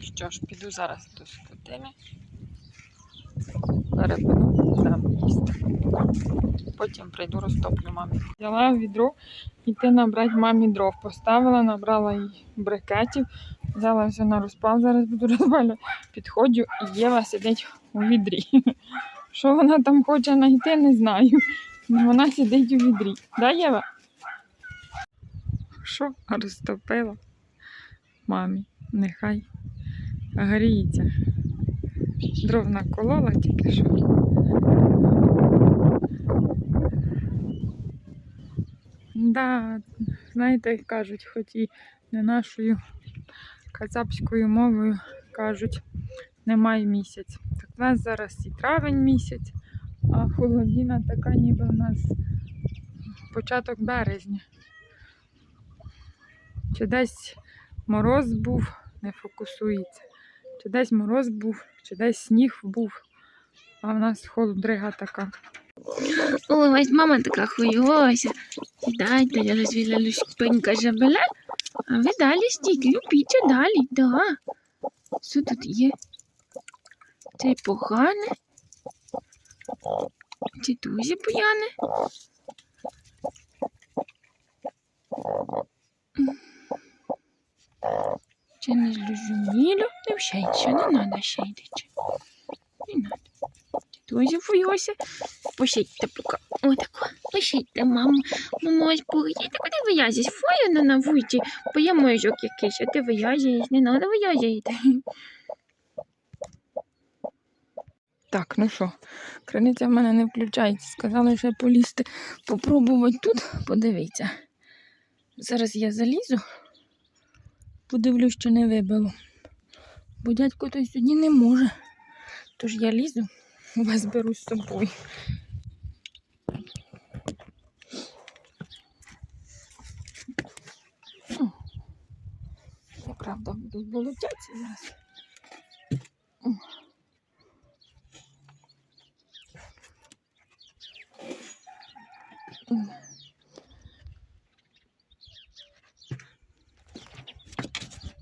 Що ж, піду зараз до скотини. Перепину, дам їсти. Потім прийду розтоплю мамі. Взяла відро йти набрати мамі дров. Поставила, набрала їй брикетів, взяла все на розпал, зараз буду розвалювати. Підходжу, і Єва сидить у відрі. Що вона там хоче знайти, не знаю. Вона сидить у відрі. Да, Єва? Що розтопила? Мамі, нехай гріється. Дров наколола тільки що. Да, знаєте, кажуть, хоч і не нашою кацапською мовою кажуть, немає місяць. Так в нас зараз і травень місяць, а холодіна така ніби в нас початок березня. Чи десь мороз був, не фокусується. Чи десь мороз був, чи десь сніг був, а в нас холодрига така. Ой, ось мама така хуйося. Сідайте, я розвіла спинка жабеля, а ви далі стійте, любіть а далі, да. Що тут є? Це погане. Це дуже погане. Це не зрозуміло. Не вшейте, не треба шейдити. Не треба. Дуже фуйося. Пошейте пока. Отако. Пошейте, мам. Мамо, ось поїдьте, куди виязись? Фою на навуйте. Бо я якийсь, а ти виязаєш. Не треба виязаєте. Так, ну що, криниця в мене не включається. Сказали, ще полізти, попробувати тут. Подивіться. Зараз я залізу, подивлюсь, що не вибило. Бо дядько той сьогодні не може. Тож я лізу, вас беру з собою. Я правда буду болотяться зараз.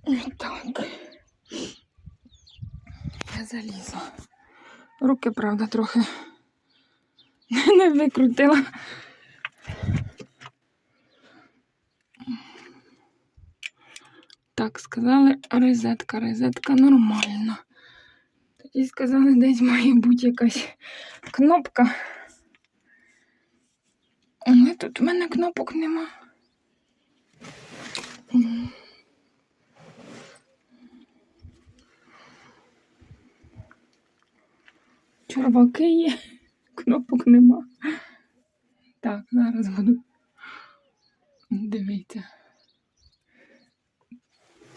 Так. Я залізла. Руки, правда, трохи не викрутила. Так, сказали, розетка, розетка нормальна. Тоді сказали, десь має бути якась кнопка. Але тут в мене кнопок нема. Чорваки є, кнопок нема. Так, зараз буду. Дивіться.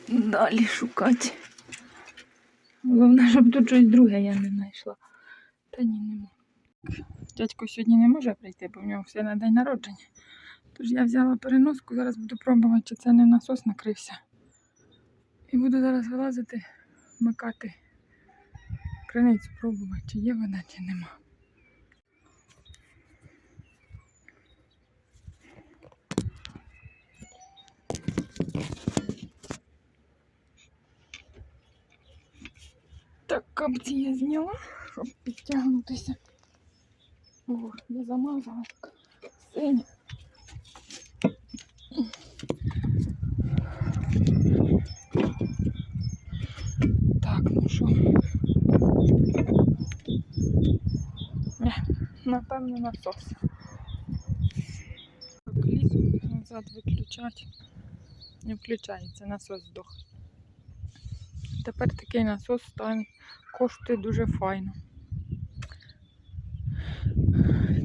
Далі шукати. Головне, щоб тут щось друге я не знайшла. Та ні, нема. Дядько сьогодні не може прийти, бо в нього все на день народження. Тож я взяла переноску, зараз буду пробувати, чи це не насос накрився. І буду зараз вилазити, вмикати криницю, пробувати, чи є вода, чи нема. Так, капці я зняла, щоб підтягнутися. О, я замазала синя. Так, ну що. Не, напевно, насос. Так, лізу назад виключати. Не включається, насос здох. Тепер такий насос стане, коштує дуже файно.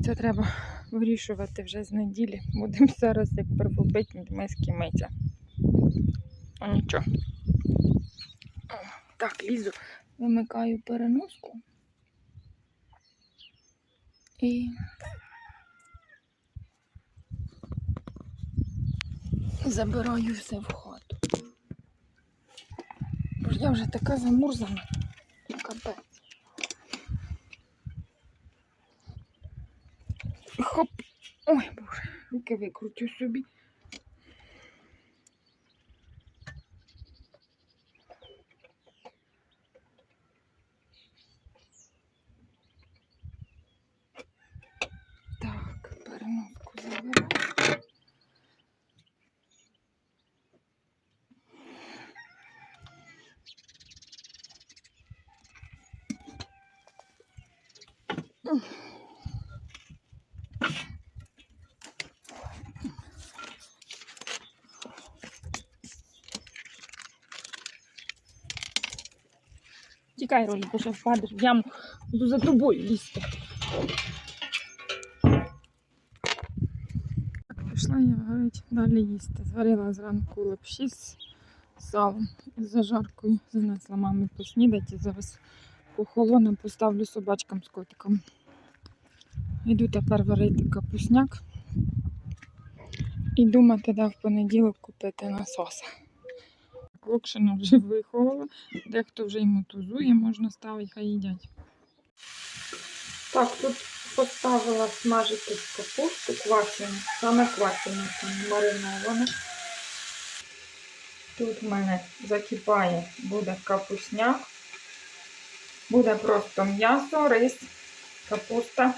Це треба вирішувати вже з неділі. Будемо зараз як первобитні миски митя. Нічого. Так, лізу, вимикаю переноску. І забираю все в хату. Бо я вже така замурзана. Капець. Хоп. Ой, боже, руки викручу собі. Тікай, Ролі, бо ще впадеш в яму, буду за тобою лізти. Пішла я говорить, далі їсти. Зварила зранку лапші з салом, з зажаркою. Занесла мамі поснідати. Зараз похолоне поставлю собачкам з котиком. Йду тепер варити капусняк і думати, де в понеділок купити насоса. Локшина вже виховала, дехто вже й мотузує, можна ставити, хай їдять. Так, тут поставила смажитись капусту квашену, саме квашену, там мариноване. Тут в мене закипає, буде капусняк. Буде просто м'ясо, рис, капуста.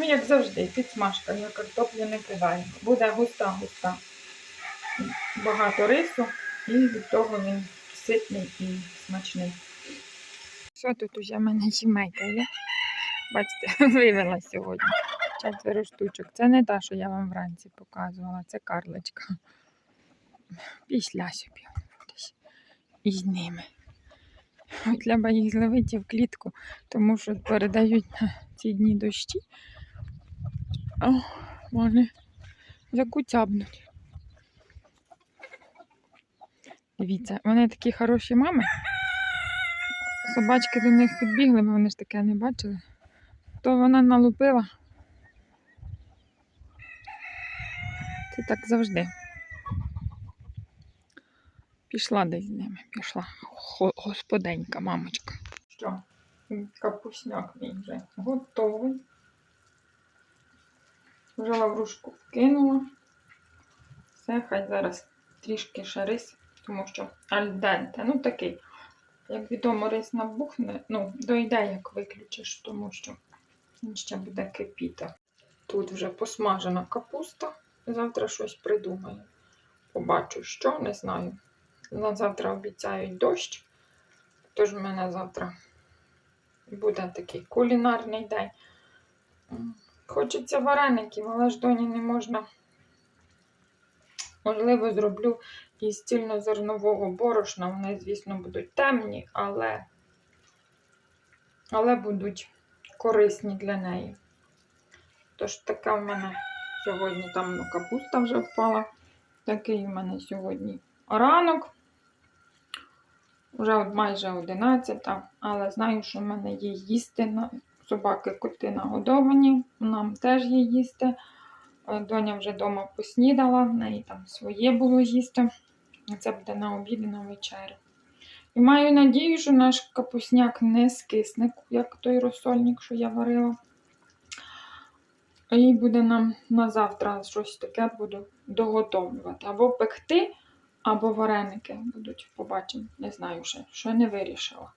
Ну, як завжди, підсмажка, я картоплю не кидаю. Буде густа-густа. Багато рису, і від того він ситний і смачний. Що тут уже в мене сімейка є? Бачите, вивела сьогодні. Четверо штучок. Це не та, що я вам вранці показувала, це карличка. Після собі із ними. Треба їх зловити в клітку, тому що передають на ці дні дощі. Вони закуцябнуть. Дивіться, вони такі хороші мами. Собачки до них підбігли, бо вони ж таке не бачили. То вона налупила. Це так завжди. Пішла десь з ними, пішла. Господенька, мамочка. Що? Капусняк мій вже готовий. Вже лаврушку вкинула. Все, хай зараз трішки ще рис, тому що альденте, ну такий. Як відомо, рис набухне, ну, дойде, як виключиш, тому що він ще буде кипіти. Тут вже посмажена капуста. Завтра щось придумаю. Побачу, що, не знаю. На завтра обіцяють дощ. Тож в мене завтра буде такий кулінарний день. Хочеться вареників, але ж доні не можна. Можливо, зроблю із цільнозернового борошна. Вони, звісно, будуть темні, але, але будуть корисні для неї. Тож таке в мене сьогодні там ну, капуста вже впала. Такий в мене сьогодні ранок. Вже майже 11, але знаю, що в мене є їсти. Собаки коти нагодовані, нам теж є їсти. Е, Доня вже вдома поснідала, в неї там своє було їсти. Це буде на обід і на вечерю. І маю надію, що наш капусняк не скисне, як той розсольник, що я варила. І буде нам на завтра щось таке буду доготовлювати. Або пекти, або вареники будуть. Побачимо. Не знаю ще, що не вирішила.